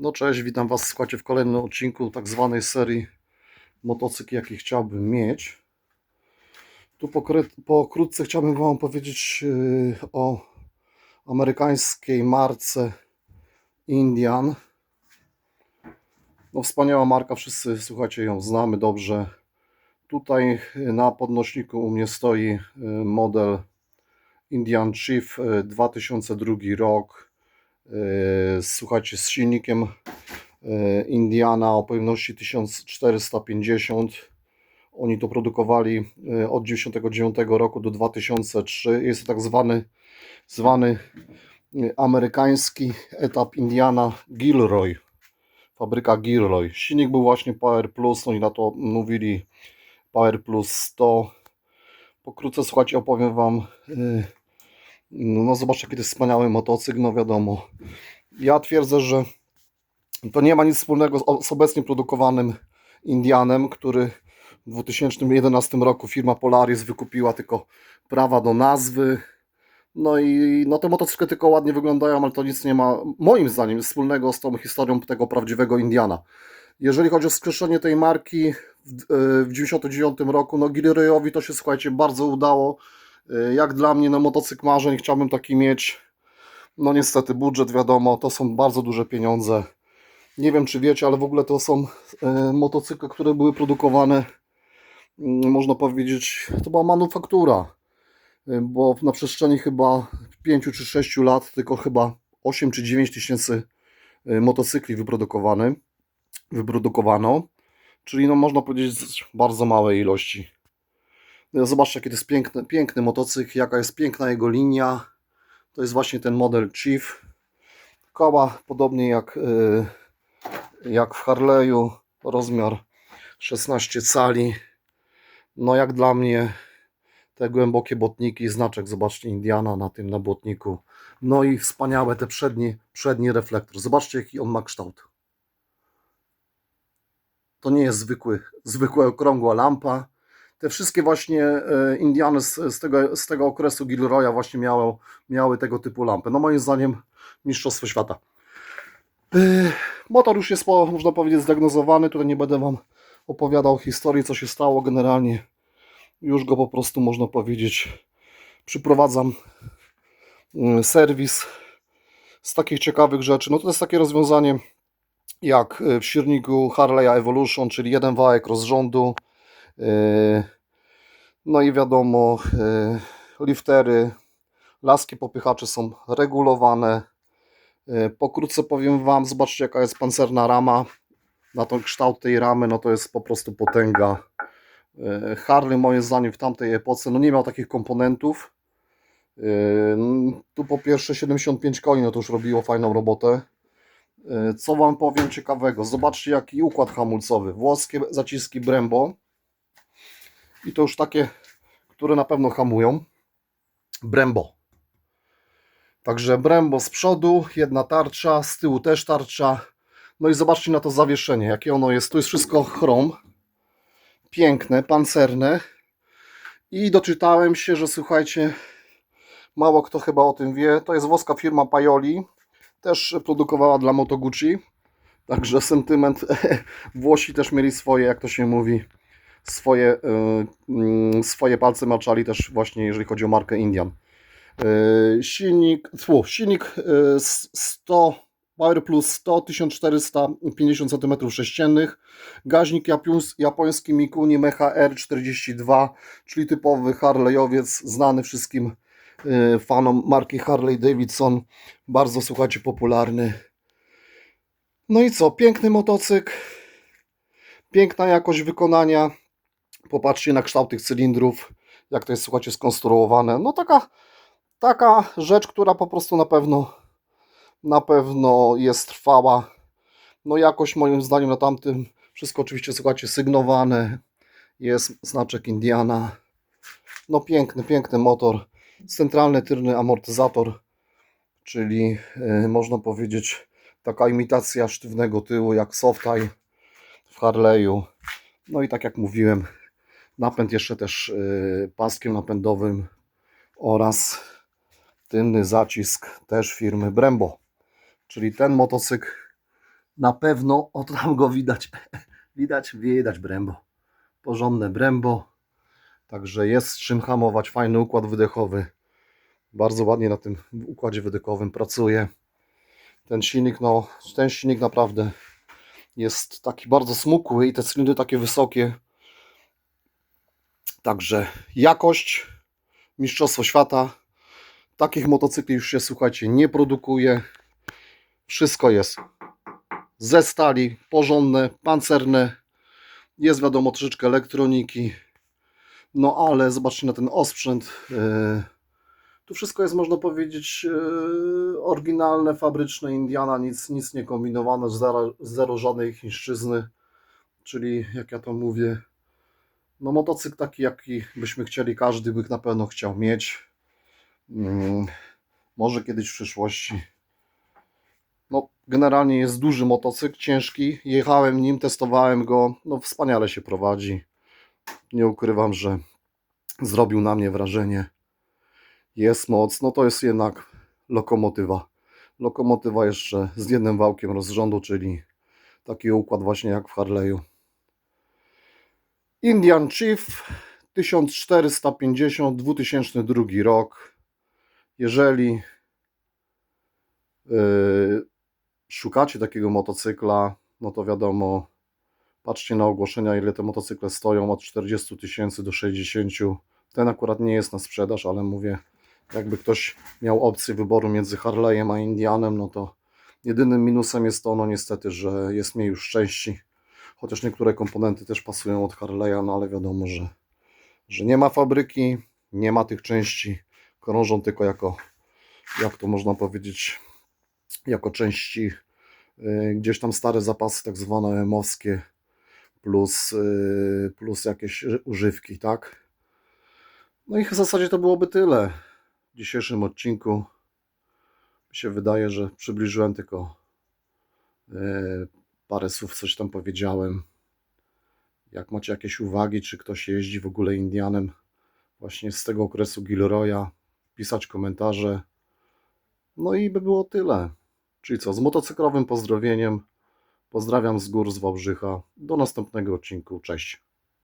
No cześć, witam Was słuchajcie w kolejnym odcinku tak zwanej serii motocykl jaki chciałbym mieć. Tu pokrótce chciałbym Wam powiedzieć yy, o amerykańskiej marce Indian. No wspaniała marka, wszyscy słuchajcie ją znamy dobrze. Tutaj yy, na podnośniku u mnie stoi yy, model Indian Chief yy, 2002 rok. Yy, Słuchajcie, z silnikiem yy, Indiana o pojemności 1450. Oni to produkowali yy, od 1999 roku do 2003. Jest to tak zwany, zwany amerykański etap Indiana Gilroy. Fabryka Gilroy. Silnik był właśnie Power Plus, oni na to mówili Power Plus 100. Pokrótce słuchajcie, opowiem Wam. Yy, no zobaczcie, jaki to jest wspaniały motocykl, no wiadomo. Ja twierdzę, że to nie ma nic wspólnego z, obecnie produkowanym Indianem, który w 2011 roku firma Polaris wykupiła tylko prawa do nazwy. No i no te motocykle tylko ładnie wyglądają, ale to nic nie ma, moim zdaniem, wspólnego z tą historią tego prawdziwego Indiana. Jeżeli chodzi o skrzeszenie tej marki w 1999 roku, no Gilroyowi to się, słuchajcie, bardzo udało. Y, Jak dla mnie, no motocykl marzeń, chciałbym taki mieć. No niestety, budżet wiadomo, to są bardzo duże pieniądze. Nie wiem, czy wiecie, ale w ogóle to są y, motocykle, które były produkowane, y, można powiedzieć, to była manufaktura. Y, Bo na przestrzeni chyba 5 czy 6 lat tylko chyba 8 czy 9 tysięcy motocykli wyprodukowano. Czyli no można powiedzieć bardzo małej ilości. Zobaczcie, jaki to jest piękny, piękny motocykl, jaka jest piękna jego linia. To jest właśnie ten model Chief. Koła podobnie jak, y, jak w Harley'u, rozmiar 16 cali. No jak dla mnie te głębokie botniki, znaczek, zobaczcie, Indiana na tym na botniku. No i wspaniałe te przednie, przedni reflektor. Zobaczcie, jaki on ma kształt. To nie jest zwykły, zwykła okrągła lampa te wszystkie właśnie e, Indiany z, z, tego, z tego okresu Gilroya właśnie miały, miały tego typu lampy. No moim zdaniem mistrzostwo świata. Yy, Motor już jest, można powiedzieć, zdiagnozowany. Tutaj nie będę Wam opowiadał historii, co się stało. Generalnie już go po prostu, można powiedzieć, przyprowadzam yy, serwis z takich ciekawych rzeczy. No to jest takie rozwiązanie jak w silniku Harley'a Evolution, czyli jeden wałek rozrządu, No i wiadomo, yy, liftery, laski popychacze są regulowane. Yy, Pokrótce powiem Wam, zobaczcie jaka jest pancerna rama. Na ten kształt tej ramy, no to jest po prostu potęga. Harley moim zdaniem w tamtej epoce no nie miał takich komponentów. Tu po pierwsze 75 koni, no to już robiło fajną robotę. Co Wam powiem ciekawego? Zobaczcie jaki układ hamulcowy. Włoskie zaciski Brembo. I to już takie, które na pewno hamują. Brembo. Także Brembo z przodu, jedna tarcza, z tyłu też tarcza. No i zobaczcie na to zawieszenie, jakie ono jest. Tu jest wszystko chrom. Piękne, pancerne. I doczytałem się, że słuchajcie, mało kto chyba o tym wie, to jest włoska firma Paioli. Też produkowała dla Moto Gucci. Także sentyment. Włosi też mieli swoje, jak to się mówi, swoje, y, mm, swoje palce maczali też właśnie jeżeli chodzi o markę Indian. Y, Silnik, tfu, silnik y, s- 100 Power Plus 100 1450 cm3 gaźnik japoński Mikuni Mecha R42 czyli typowy Harleyowiec znany wszystkim fanom marki Harley Davidson. Bardzo słuchajcie popularny. No i co, piękny motocykl. Piękna jakość wykonania Popatrzcie na kształt tych cylindrów, jak to jest, słuchajcie, skonstruowane. No taka, taka rzecz, która po prostu na pewno, na pewno jest trwała. No jakoś moim zdaniem na tamtym, wszystko oczywiście, słuchajcie, sygnowane. Jest znaczek Indiana. No piękny, piękny motor. Centralny tylny amortyzator, czyli yy, można powiedzieć taka imitacja sztywnego tyłu jak Softaj w Harley'u. No i tak jak mówiłem, napęd jeszcze też y, paskiem napędowym oraz tylny zacisk też firmy Brembo. Czyli ten motocykl Na pewno o tam go widać. Widać, widać brębo. Porządne brębo. Także jest z czym hamować. Fajny układ wydechowy. Bardzo ładnie na tym układzie wydechowym pracuje. Ten silnik, no, ten silnik naprawdę jest taki bardzo smukły i te cylindry takie wysokie. Także jakość, mistrzostwo świata. Takich motocykli już się, słuchajcie, nie produkuje. Wszystko jest ze stali, porządne, pancerne. Jest wiadomo troszeczkę elektroniki. No ale zobaczcie na ten osprzęt. Yy, tu wszystko jest, można powiedzieć, yy, oryginalne, fabryczne Indiana, nic, nic nie kombinowane, zero, zero żadnej chińszczyzny. Czyli, jak ja to mówię, no motocykl taki, jaki byśmy chcieli, każdy by na pewno chciał mieć. Mm, może kiedyś w przyszłości. No, generalnie jest duży motocykl, ciężki. Jechałem nim, testowałem go. No, wspaniale się prowadzi. Nie ukrywam, że zrobił na mnie wrażenie. Jest moc, no to jest jednak lokomotywa. Lokomotywa jeszcze z jednym wałkiem rozrządu, czyli taki układ właśnie jak w Harley'u. Indian Chief 1450 2002 rok. Jeżeli yy, szukacie takiego motocykla, no to wiadomo, patrzcie na ogłoszenia, ile te motocykle stoją, od 40 tysięcy do 60. Ten akurat nie jest na sprzedaż, ale mówię, jakby ktoś miał opcję wyboru między Harley'em a Indianem, no to jedynym minusem jest to, no niestety, że jest mniej już części, chociaż niektóre komponenty też pasują od Harley'a, no ale wiadomo, że, że nie ma fabryki, nie ma tych części, krążą tylko jako, jak to można powiedzieć, jako części y, gdzieś tam stare zapasy, tak zwane mowskie, plus, y, plus jakieś używki, tak? No i w zasadzie to byłoby tyle w dzisiejszym odcinku. Mi się wydaje, że przybliżyłem tylko y, parę słów, coś tam powiedziałem. Jak macie jakieś uwagi, czy ktoś jeździ w ogóle Indianem właśnie z tego okresu Gilroya, pisać komentarze. No i by było tyle. Czyli co, z motocyklowym pozdrowieniem. Pozdrawiam z gór z Wałbrzycha. Do następnego odcinku. Cześć.